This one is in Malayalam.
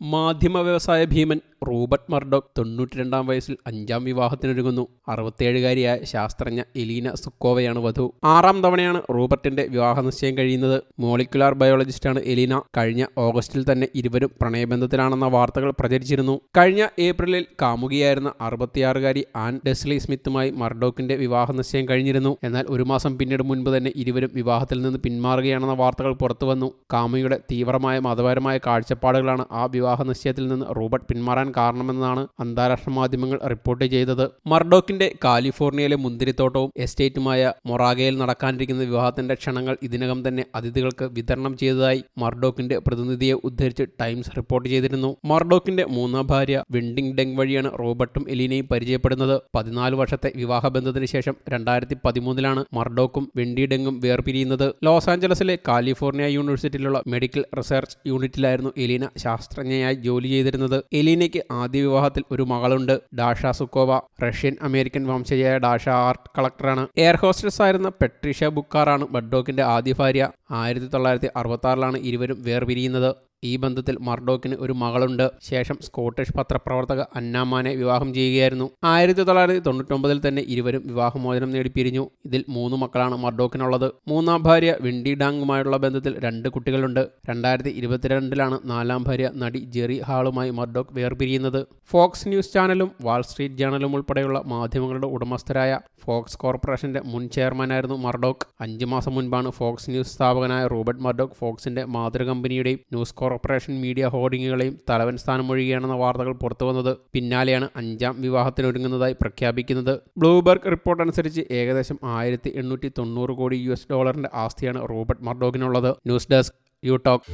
മാധ്യമ വ്യവസായ ഭീമൻ റൂബർട്ട് മർഡോക് തൊണ്ണൂറ്റിരണ്ടാം വയസ്സിൽ അഞ്ചാം വിവാഹത്തിനൊരുങ്ങുന്നു. അറുപത്തിയേഴുകാരിയായ ശാസ്ത്രജ്ഞ എലീന സുക്കോവയാണ് വധു. ആറാം തവണയാണ് റൂബർട്ടിന്റെ വിവാഹ നിശ്ചയം കഴിയുന്നത്. മോളിക്കുലാർ ബയോളജിസ്റ്റാണ് എലീന. കഴിഞ്ഞ ഓഗസ്റ്റിൽ തന്നെ ഇരുവരും പ്രണയബന്ധത്തിലാണെന്ന വാർത്തകൾ പ്രചരിച്ചിരുന്നു. കഴിഞ്ഞ ഏപ്രിലിൽ കാമുകിയായിരുന്ന അറുപത്തിയാറുകാരി ആൻ ഡെസ്ലി സ്മിത്തുമായി മർഡോക്കിന്റെ വിവാഹ നിശ്ചയം കഴിഞ്ഞിരുന്നു. എന്നാൽ ഒരു മാസം പിന്നീട് മുൻപ് തന്നെ ഇരുവരും വിവാഹത്തിൽ നിന്ന് പിന്മാറുകയാണെന്ന വാർത്തകൾ പുറത്തുവന്നു. കാമുകിയുടെ തീവ്രമായ മതപരമായ കാഴ്ചപ്പാടുകളാണ് ആ വിവാഹ നിശ്ചയത്തിൽ നിന്ന് റൂബർട്ട് പിന്മാറാൻ കാരണമെന്നാണ് അന്താരാഷ്ട്ര മാധ്യമങ്ങൾ റിപ്പോർട്ട് ചെയ്തത്. മർഡോക്കിന്റെ കാലിഫോർണിയയിലെ മുന്തിരിത്തോട്ടവും എസ്റ്റേറ്റുമായ മൊറാഗയിൽ നടക്കാനിരിക്കുന്ന വിവാഹത്തിന്റെ ക്ഷണങ്ങൾ ഇതിനകം തന്നെ അതിഥികൾക്ക് വിതരണം ചെയ്തതായി മർഡോക്കിന്റെ പ്രതിനിധിയെ ഉദ്ധരിച്ച് ടൈംസ് റിപ്പോർട്ട് ചെയ്തിരുന്നു. മർഡോക്കിന്റെ മൂന്നാം ഭാര്യ വിൻഡിംഗ് ഡെങ് വഴിയാണ് റോബർട്ടും എലീനയും പരിചയപ്പെടുന്നത്. പതിനാല് വർഷത്തെ വിവാഹബന്ധത്തിന് ശേഷം രണ്ടായിരത്തി പതിമൂന്നിലാണ് മർഡോക്കും വെണ്ടി ഡെങ്ങും വേർപിരിയുന്നത്. ലോസ് ആഞ്ചലസിലെ കാലിഫോർണിയ യൂണിവേഴ്സിറ്റിയിലുള്ള മെഡിക്കൽ റിസർച്ച് യൂണിറ്റിലായിരുന്നു എലീന ശാസ്ത്രജ്ഞയായി ജോലി ചെയ്തിരുന്നത്. എലീനയ്ക്ക് ആദ്യ വിവാഹത്തിൽ ഒരു മകളുണ്ട്. ഡാഷ സുക്കോവ റഷ്യൻ അമേരിക്കൻ വംശജയായ ഡാഷ ആർട്ട് കളക്ടറാണ്. എയർ ഹോസ്റ്റസ് ആയിരുന്ന പെട്രീഷ്യ ബുക്കാറാണ് ബഡ്ഡോക്കിന്റെ ആദ്യ ഭാര്യ. ആയിരത്തി തൊള്ളായിരത്തി അറുപത്തി ഇരുവരും വേർപിരിയുന്നത്. ഈ ബന്ധത്തിൽ മർഡോക്കിന് ഒരു മകളുണ്ട്. ശേഷം സ്കോട്ടിഷ് പത്രപ്രവർത്തക അന്നാമാനെ വിവാഹം ചെയ്യുകയായിരുന്നു. ആയിരത്തി തൊള്ളായിരത്തി തൊണ്ണൂറ്റൊമ്പതിൽ തന്നെ ഇരുവരും വിവാഹമോചനം നേടി പിരിഞ്ഞു. ഇതിൽ മൂന്ന് മക്കളാണ് മർഡോക്കിനുള്ളത്. മൂന്നാം ഭാര്യ വിൻഡി ഡാങ്ങുമായുള്ള ബന്ധത്തിൽ രണ്ട് കുട്ടികളുണ്ട്. രണ്ടായിരത്തി ഇരുപത്തിരണ്ടിലാണ് നാലാം ഭാര്യ നടി ജെറി ഹാളുമായി മർഡോക്ക് വേർപിരിയുന്നത്. ഫോക്സ് ന്യൂസ് ചാനലും വാൾ സ്ട്രീറ്റ് ജേണലും ഉൾപ്പെടെയുള്ള മാധ്യമങ്ങളുടെ ഉടമസ്ഥരായ ഫോക്സ് കോർപ്പറേഷന്റെ മുൻ ചെയർമാനായിരുന്നു മർഡോക്ക്. അഞ്ചു മാസം മുൻപാണ് ഫോക്സ് ന്യൂസ് സ്ഥാപകനായ റോബർട്ട് മർഡോക്ക് ഫോക്സിന്റെ മാതൃ കമ്പനിയുടെയും ന്യൂസ് കോർപ്പറേഷൻ മീഡിയ ഹോർഡിങ്ങുകളെയും തലവൻ സ്ഥാനം സ്ഥാനമൊഴിയുകയാണെന്ന വാർത്തകൾ പുറത്തുവന്നത് പിന്നാലെയാണ് അഞ്ചാം വിവാഹത്തിനൊരുങ്ങുന്നതായി പ്രഖ്യാപിക്കുന്നത്. ബ്ലൂബർഗ് റിപ്പോർട്ട് അനുസരിച്ച് ഏകദേശം ആയിരത്തി എണ്ണൂറ്റി തൊണ്ണൂറ് കോടി യു എസ് ഡോളറിന്റെ ആസ്തിയാണ് റോബർട്ട് മർഡോഗിനുള്ളത് ന്യൂസ് ഡെസ്ക് യു ടോക്ക്.